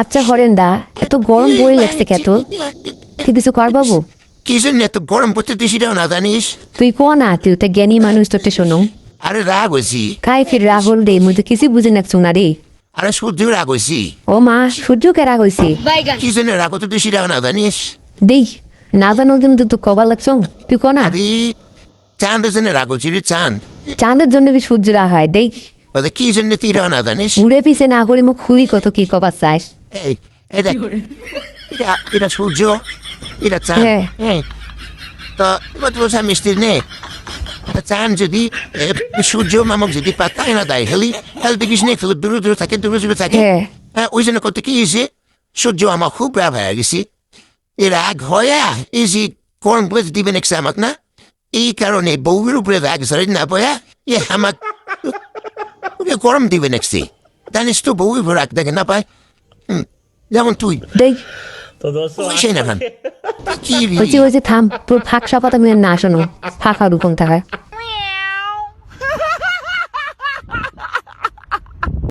আচ্ছা হরেন দা এত গরম বই লাগছে কেত তুই কিছু কর বাবু? কি জন্য এত গরম পড়তে সেটাও না জানিস? তুই ক না তুই তো জ্ঞানী মানুষ তোরতে শোনো। আরে রাগ হয়েছি কাই ফির রাহুল দে মুই তো কিছু বুঝে নাকছু না রে। আরে সূর্য রাগ হয়েছি ও মা সূর্যকে রাগ হইছে? কি জন্য রাগ হতো তুই সেটাও না জানিস? দেই না জানো কিন্তু তো কবার লাগছ। তুই ক না? আরে চাঁদের জন্য রাগ হয়েছি রে চাঁদ। চাঁদের জন্য কি সূর্য রাগ হয়? দেই। বলে কি জন্য তুই এটাও না জানিস? ঘুরে পিছে না করে মুখ খুবই কত কি কবার চাস। এই এটা এটা এটা সূর্য এটা চাঁদ হ্যাঁ। তো এবার তো বলছে মিষ্টি নে চাঁদ যদি সূর্য মামক যদি পাত্তাই না দেয় হেলি হেল দেখিস নে ফেলে দূরে দূরে থাকে দূরে দূরে থাকে হ্যাঁ। ওই জন্য করতে কি হয়েছে সূর্য আমার খুব রাগ হয়ে গেছি এ রাগ হয়ে এই যে গরম প্লেস দিবেন একসে আমাক না এই কারণে বউয়ের উপরে রাগ সরে না বয়া এ আমাক গরম দিবেন একসে জানিস তো বউয়ের রাগ দেখে না পায় যেমন তুই দেখ পয়সাই না খান কি ওই ওই যে থাম পুরো ফাঁক সাপাত আমি না শোনো ফাঁকা রূপম থাকায়